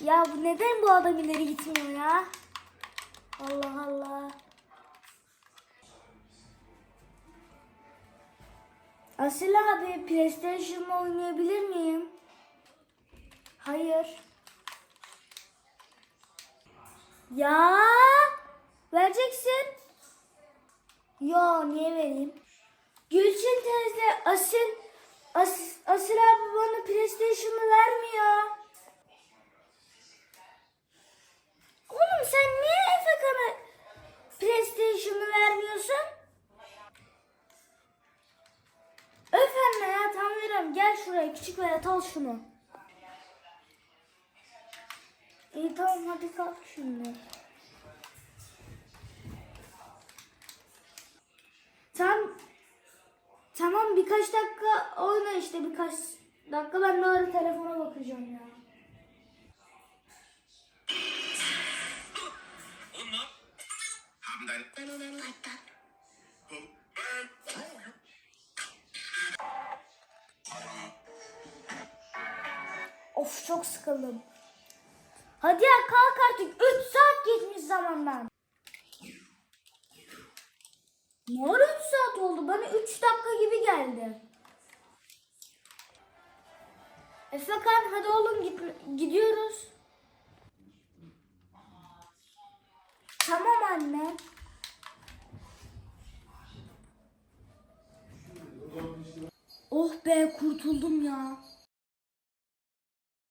Ya bu neden bu adam ileri gitmiyor ya? Allah Allah. Asil abi PlayStation'la oynayabilir miyim? Hayır. Ya vereceksin. Yo niye vereyim? Gülçin teyze Asil As, Asil abi bana PlayStation'ı vermiyor. Gel şuraya küçük velet al şunu. İyi tamam hadi kalk şimdi. Tamam. Tamam birkaç dakika oyna işte birkaç dakika ben de öyle telefona bakacağım ya. Haben Of çok sıkıldım. Hadi ya kalk artık 3 saat geçmiş zamandan. Ne ara 3 saat oldu? Bana 3 dakika gibi geldi. Efekan hadi oğlum git, gidiyoruz. Tamam anne. Oh be kurtuldum ya.